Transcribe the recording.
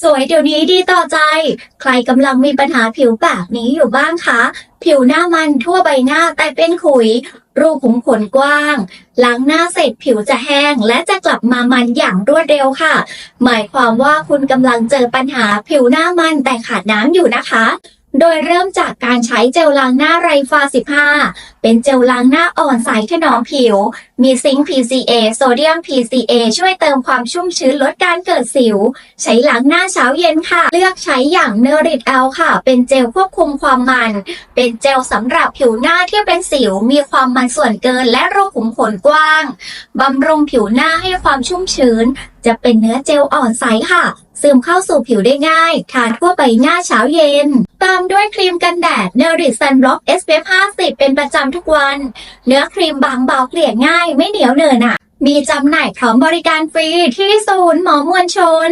สวยเดี๋ยวนี้ดีต่อใจ ใครกำลังมีปัญหาผิวแบบนี้อยู่บ้างคะ ผิวหน้ามันทั่วใบหน้าแต่เป็นขุย รูขุมขนกว้างล้างหน้าเสร็จผิวจะแห้ง และจะกลับมามันอย่างรวดเร็วค่ะ หมายความว่าคุณกำลังเจอปัญหาผิวหน้ามันแต่ขาดน้ำอยู่นะคะ โดยเริ่มจากการใช้เจลล้างหน้าไรฟา 15 เป็นเจลล้างหน้าอ่อนใสถนอมผิว มีซิงค์ PCA โซเดียม PCA ช่วยเติมความชุ่มชื้นลดการเกิดสิว ใช้ล้างหน้าเช้าเย็นค่ะ เลือกใช้อย่างเนอริดแอลค่ะ เป็นเจลควบคุมความมัน เป็นเจลสำหรับผิวหน้าที่เป็นสิว มีความมันส่วนเกินและรูขุมขนกว้างบำรุงผิวหน้าให้ความชุ่มชื้น จะเป็นเนื้อเจลอ่อนใสค่ะ ซึมเข้าสู่ผิวได้ง่าย ทานทั่วใบหน้าเช้าเย็น ตามด้วยครีมกันแดดเนริซันบล็อก SPF 50 เป็นประจำทุกวัน เนื้อครีมบางเบาเกลี่ยง่ายไม่เหนียวเหนอะหนะมีจำหน่ายพร้อมบริการฟรีที่ศูนย์หมอมวลชน